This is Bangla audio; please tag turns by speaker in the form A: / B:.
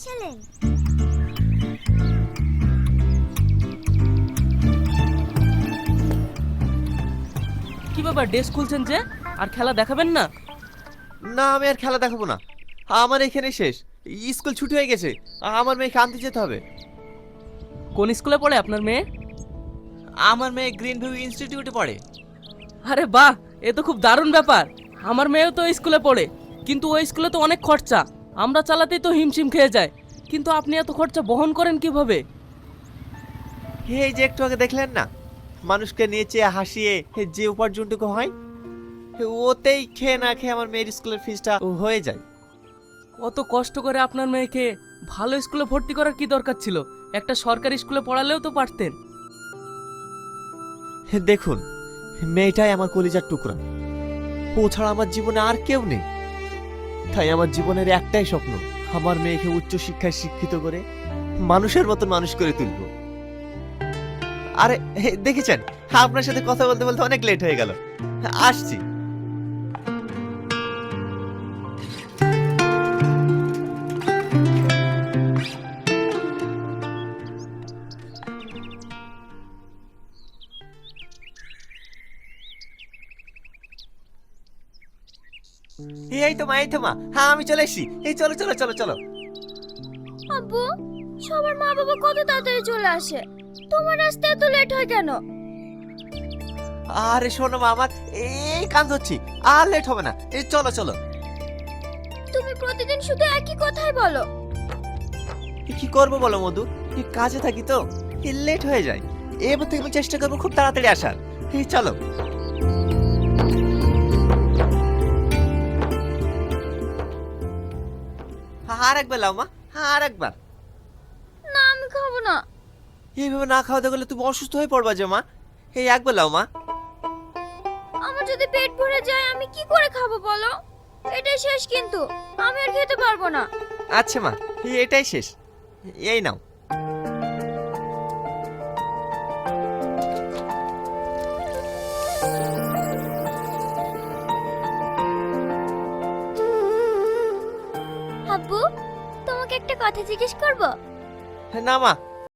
A: এসেলেন কি বাবা ডেস্ক খুলছেন যে? আর খেলা দেখাবেন না?
B: না আমি আর খেলা দেখাবো না। আমার এখানে শেষ। স্কুল ছুটি হয়ে গেছে। আমার মেয়েকে আনতে যেতে হবে।
A: কোন স্কুলে পড়ে আপনার মেয়ে?
B: আমার মেয়ে গ্রিন ভিউ ইনস্টিটিউটে পড়ে।
A: আরে বাহ এ তো খুব দারুণ ব্যাপার। আমার মেয়েও তো স্কুলে পড়ে কিন্তু ওই স্কুলে তো অনেক খরচা। আমরা চালাতেই তো হিমশিম খেয়ে যায় কিন্তু আপনি এত খরচা বহন করেন কীভাবে?
B: এই যে একটু আগে দেখলেন না? মানুষকে নেচে হাসিয়ে যে উপার্জনটুকু হয় ওতেই খেয়ে না খেয়ে আমার মেয়ের স্কুলের ফিসটা হয়ে যায়।
A: অত কষ্ট করে আপনার মেয়েকে ভালো স্কুলে ভর্তি করার কি দরকার ছিল? একটা সরকারি স্কুলে পড়ালেও তো পারতেন।
B: দেখুন মেয়েটাই আমার কলিজার টুকরা। ও ছাড়া আমার জীবনে আর কেউ নেই। তাই আমার জীবনের একটাই স্বপ্ন, আমার মেয়েকে উচ্চ শিক্ষায় শিক্ষিত করে মানুষের মতন মানুষ করে তুলব। আরে দেখেছেন? আপনার সাথে কথা বলতে বলতে অনেক লেট হয়ে গেল। আসছি। এই তো মা এই তো মা। হ্যাঁ আমি চলে এসছি। এই চলো চলো চলো চলো।
C: আব্বু সবার মা বাবা কত তাড়াতাড়ি চলে আসে? তোমার আসতে এত লেট হয় কেন?
B: আরে শোনো মা আমার এই কান ধরছি আর লেট হবে না। এই চলো চলো।
C: তুমি প্রতিদিন শুধু একই কথাই বলো।
B: কি করব বলো মধু? এই কাজে থাকি তো। লেট হয়ে যায়। এবার থেকে আমি চেষ্টা করব খুব তাড়াতাড়ি আসার। এই চলো। আর একবার লাও মা। আর একবার।
C: না আমি খাব না।
B: এইভাবে না খাওয়াতে গেলে তুমি অসুস্থ হয়ে পড়বা যে মা। এই একবার লাও মা।
C: আমার যদি পেট ভরে যায় আমি কি করে খাব বলো? এটাই শেষ কিন্তু। আমি আর খেতে পারব না।
B: আচ্ছা মা। এটাই শেষ। এই নাও।
C: তোমাকে একটা কথা জিজ্ঞেস করব?
B: না মা।